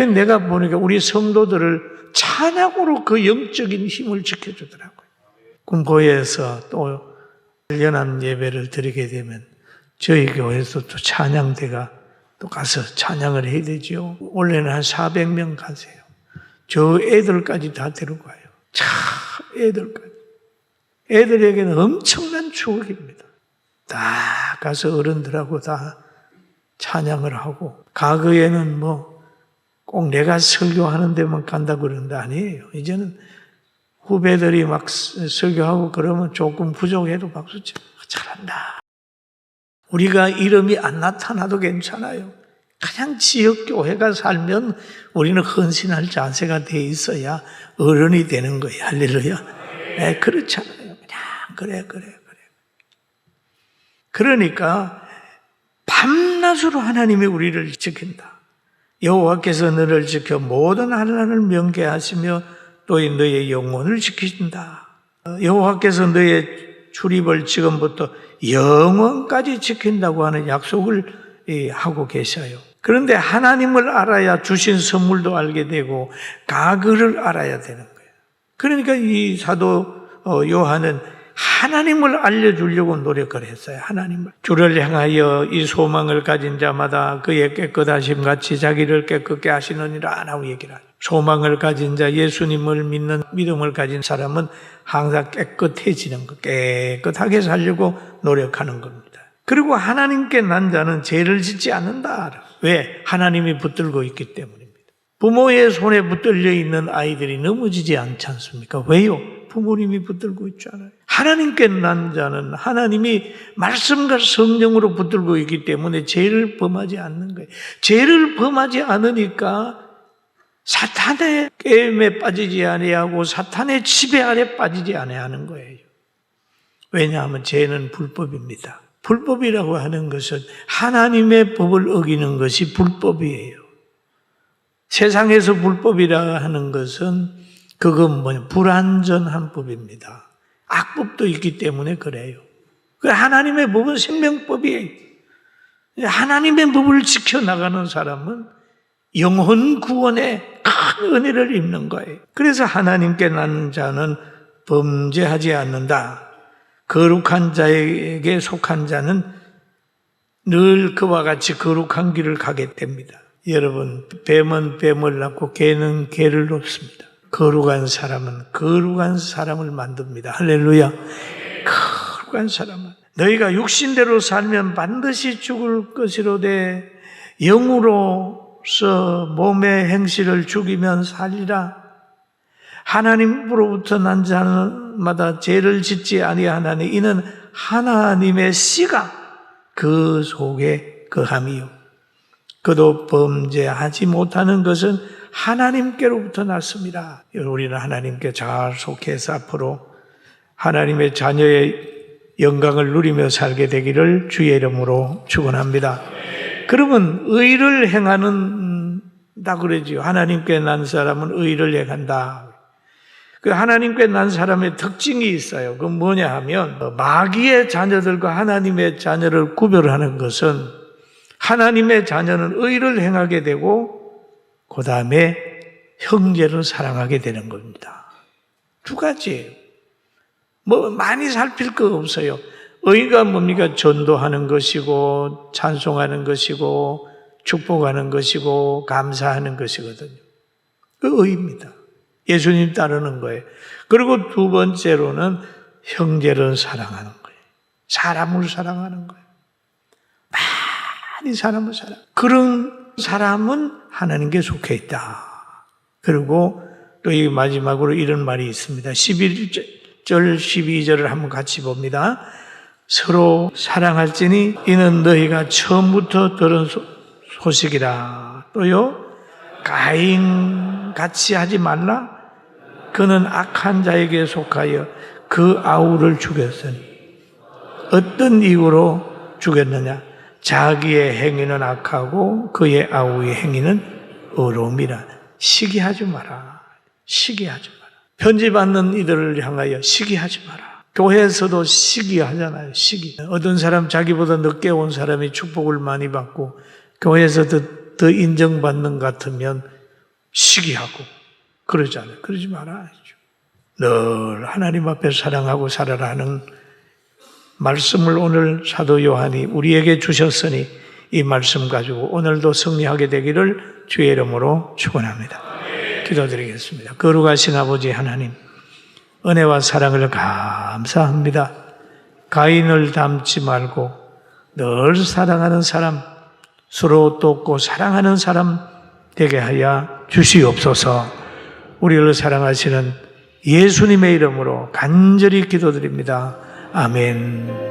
그 내가 보니까 우리 성도들을 찬양으로 그 영적인 힘을 지켜주더라고요. 군고에서 또 연합 예배를 드리게 되면 저희 교회에서 또 찬양대가 또 가서 찬양을 해야 되죠. 원래는 한 400명 가세요. 저 애들까지 다 데려가요. 참 애들까지. 애들에게는 엄청난 추억입니다. 다 가서 어른들하고 다 찬양을 하고 과거에는 뭐 꼭 내가 설교하는 데만 간다 그러는데 아니에요. 이제는 후배들이 막 설교하고 그러면 조금 부족해도 박수 치고 잘한다. 우리가 이름이 안 나타나도 괜찮아요. 그냥 지역 교회가 살면 우리는 헌신할 자세가 돼 있어야 어른이 되는 거예요. 할렐루야. 네, 그렇잖아요. 그냥 그래, 그래, 그래. 그러니까 밤낮으로 하나님이 우리를 지킨다. 여호와께서 너를 지켜 모든 한란을 명계하시며 또 너의 영혼을 지키신다. 여호와께서 너의 출입을 지금부터 영원까지 지킨다고 하는 약속을 하고 계셔요. 그런데 하나님을 알아야 주신 선물도 알게 되고 가그를 알아야 되는 거예요. 그러니까 이 사도 요한은 하나님을 알려주려고 노력을 했어요. 하나님을. 주를 향하여 이 소망을 가진 자마다 그의 깨끗하심 같이 자기를 깨끗게 하시느니라 라고 얘기를 하죠. 소망을 가진 자, 예수님을 믿는 믿음을 가진 사람은 항상 깨끗해지는 것, 깨끗하게 살려고 노력하는 겁니다. 그리고 하나님께 난 자는 죄를 짓지 않는다. 왜? 하나님이 붙들고 있기 때문입니다. 부모의 손에 붙들려 있는 아이들이 넘어지지 않지 않습니까? 왜요? 부모님이 붙들고 있잖아요. 하나님께 난 자는 하나님이 말씀과 성령으로 붙들고 있기 때문에 죄를 범하지 않는 거예요. 죄를 범하지 않으니까 사탄의 게임에 빠지지 아니하고 사탄의 지배 아래 빠지지 아니하는 거예요. 왜냐하면 죄는 불법입니다. 불법이라고 하는 것은 하나님의 법을 어기는 것이 불법이에요. 세상에서 불법이라 하는 것은 그건 뭐냐 불완전한 법입니다. 악법도 있기 때문에 그래요. 그 하나님의 법은 생명법이에요. 하나님의 법을 지켜나가는 사람은 영혼 구원의 큰 은혜를 입는 거예요. 그래서 하나님께 나는 자는 범죄하지 않는다. 거룩한 자에게 속한 자는 늘 그와 같이 거룩한 길을 가게 됩니다. 여러분, 뱀은 뱀을 낳고 개는 개를 놓습니다. 거룩한 사람은 거룩한 사람을 만듭니다. 할렐루야. 거룩한 사람은 너희가 육신대로 살면 반드시 죽을 것이로되 영으로서 몸의 행실을 죽이면 살리라. 하나님으로부터 난 자마다 죄를 짓지 아니하나니 이는 하나님의 씨가 그 속에 거함이요. 그도 범죄하지 못하는 것은 하나님께로부터 났습니다. 우리는 하나님께 잘 속해서 앞으로 하나님의 자녀의 영광을 누리며 살게 되기를 주의 이름으로 축원합니다. 그러면 의를 행하는 다 그러지요. 하나님께 난 사람은 의를 행한다. 그 하나님께 난 사람의 특징이 있어요. 그 뭐냐 하면 마귀의 자녀들과 하나님의 자녀를 구별하는 것은 하나님의 자녀는 의를 행하게 되고 그 다음에 형제를 사랑하게 되는 겁니다. 두 가지예요. 뭐 많이 살필 거 없어요. 의가 뭡니까? 전도하는 것이고 찬송하는 것이고 축복하는 것이고 감사하는 것이거든요. 그 의입니다. 예수님 따르는 거예요. 그리고 두 번째로는 형제를 사랑하는 거예요. 사람을 사랑하는 거예요. 많이 사람을 사랑. 그런 사람은 하나님께 속해 있다. 그리고 또 이 마지막으로 이런 말이 있습니다. 11절, 12절을 한번 같이 봅니다. 서로 사랑할지니 이는 너희가 처음부터 들은 소, 식이라 또요, 가인 같이 하지 말라. 그는 악한 자에게 속하여 그 아우를 죽였으니 어떤 이유로 죽였느냐? 자기의 행위는 악하고 그의 아우의 행위는 어려움이라. 시기하지 마라. 시기하지 마라. 편지받는 이들을 향하여 시기하지 마라. 교회에서도 시기하잖아요. 시기. 어떤 사람 자기보다 늦게 온 사람이 축복을 많이 받고 교회에서 더, 더 인정받는 것 같으면 시기하고 그러잖아요. 그러지 말아야죠. 늘 하나님 앞에 사랑하고 살아라는 말씀을 오늘 사도 요한이 우리에게 주셨으니 이 말씀 가지고 오늘도 승리하게 되기를 주의 이름으로 축원합니다. 기도드리겠습니다. 거룩하신 아버지 하나님 은혜와 사랑을 감사합니다. 가인을 닮지 말고 늘 사랑하는 사람, 서로 돕고 사랑하는 사람 되게 하여 주시옵소서. 우리를 사랑하시는 예수님의 이름으로 간절히 기도드립니다. 아멘.